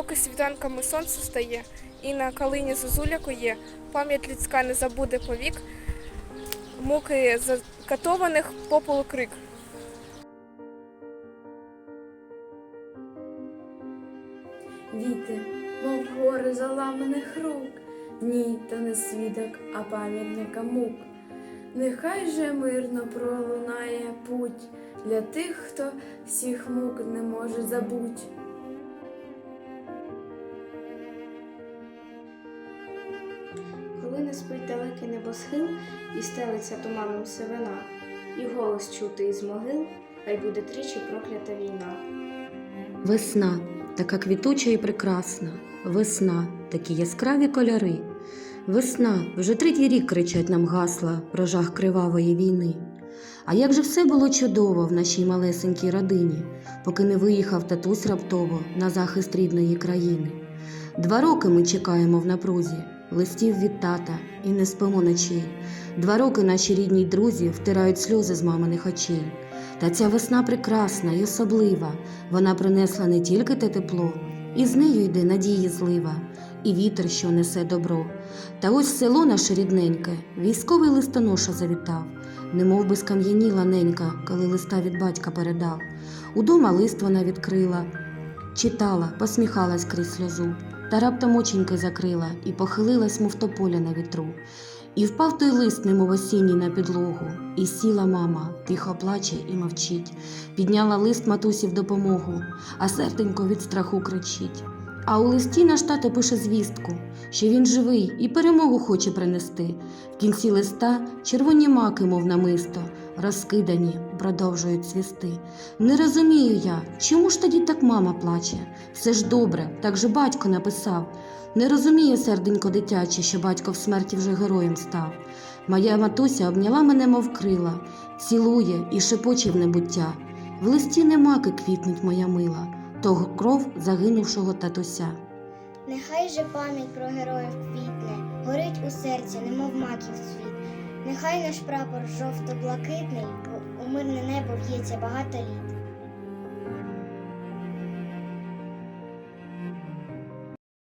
Поки світанками сонце стає, і на калині зозуля кує, пам'ять людська не забуде повік, муки закатованих попелу крик. Віти, мов гори заламаних рук, ні, то не свідок, а пам'ятника мук. Нехай же мирно пролунає путь для тих, хто всіх мук не може забуть. Спить далекий небосхил і стелиться туманом сивина, і голос чути із могил, хай буде тричі проклята війна. Весна така квітуча і прекрасна. Весна такі яскраві кольори. Весна вже третій рік кричать нам гасла про жах кривавої війни. А як же все було чудово в нашій малесенькій родині, поки не виїхав татусь раптово на захист рідної країни. Два роки ми чекаємо в напрузі, листів від тата і не спимо ночей. Два роки наші рідні друзі втирають сльози з маминих очей. Та ця весна прекрасна і особлива. Вона принесла не тільки те тепло, і з нею йде надії злива, і вітер, що несе добро. Та ось село наше рідненьке, військовий листоноша завітав, немов би скам'яніла ненька, коли листа від батька передав. Удома лист вона відкрила, читала, посміхалась крізь сльозу, та раптом оченьки закрила і похилилась, мов тополя на вітру. І впав той лист, немов осінній на підлогу, і сіла мама, тихо плаче і мовчить. Підняла лист матусі в допомогу, а серденько від страху кричить. А у листі наш тато пише звістку, що він живий і перемогу хоче принести. В кінці листа червоні маки, мов намисто, розкидані, продовжують цвісти. Не розумію я, чому ж тоді так мама плаче? Все ж добре, так же батько написав. Не розуміє серденько дитяче, що батько в смерті вже героєм став. Моя матуся обняла мене, мов крила, цілує і шепоче в небуття. В листі не маки квітнуть моя мила, того кров загинувшого татуся. Нехай же пам'ять про героїв квітне, горить у серці, немов маків цвіт. Нехай наш прапор жовто-блакитний, бо у мирне небо в'ється багато літ.